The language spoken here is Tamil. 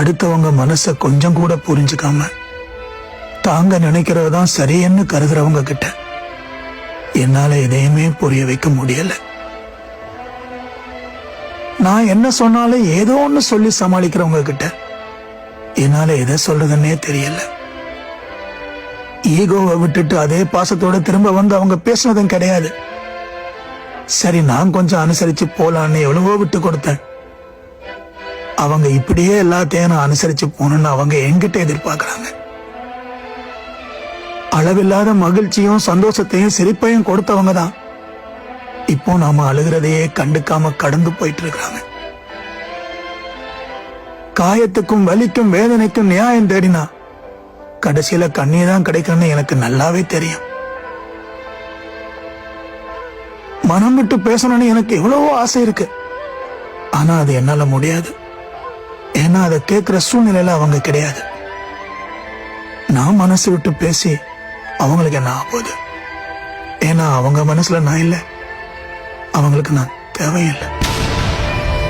அடுத்தவங்க மனசை கொஞ்சம் கூட புரிஞ்சுக்காம தாங்க நினைக்கிறதான் சரியன்னு கருதுறவங்க கிட்ட என்னால எதையுமே புரிய வைக்க முடியல. நான் என்ன சொன்னாலும் ஏதோ ஒன்னு சொல்லி சமாளிக்கிறவங்க கிட்ட என்னால எதை சொல்றதுன்னே தெரியல. ஈகோவை விட்டுட்டு அதே பாசத்தோட திரும்ப வந்து அவங்க பேசுனதும் கிடையாது. சரி நான் கொஞ்சம் அனுசரிச்சு போலான்னு எவ்வளவோ விட்டு கொடுத்தேன். அவங்க இப்படியே எல்லாத்தையும் நான் அனுசரிச்சு போகணும்னு அவங்க என்கிட்ட எதிர்பார்க்கறாங்க. அளவில்லாத மகிழ்ச்சியும் சந்தோஷத்தையும் சிரிப்பையும் கொடுத்தவங்க தான். இப்போ நாம அழுகிறதையே கண்டுக்காம கடந்து போயிட்டு இருக்கிறாங்க. காயத்துக்கும் வலிக்கும் வேதனைக்கும் நியாயம் தேடினா கடைசியில கண்ணீர் தான் கிடைக்கும்னு எனக்கு நல்லாவே தெரியும். மனம் விட்டு பேசணும்னு எனக்கு எவ்வளவோ ஆசை இருக்கு. ஆனா அது என்னால முடியாது. ஏன்னா அதை கேட்கிற சூழ்நிலையில அவங்க கிடையாது. நான் மனசு விட்டு பேசி அவங்களுக்கு என்ன ஆகுது? ஏன்னா அவங்க மனசுல நான் இல்லை. அவங்களுக்கு நான் தேவையில்லை.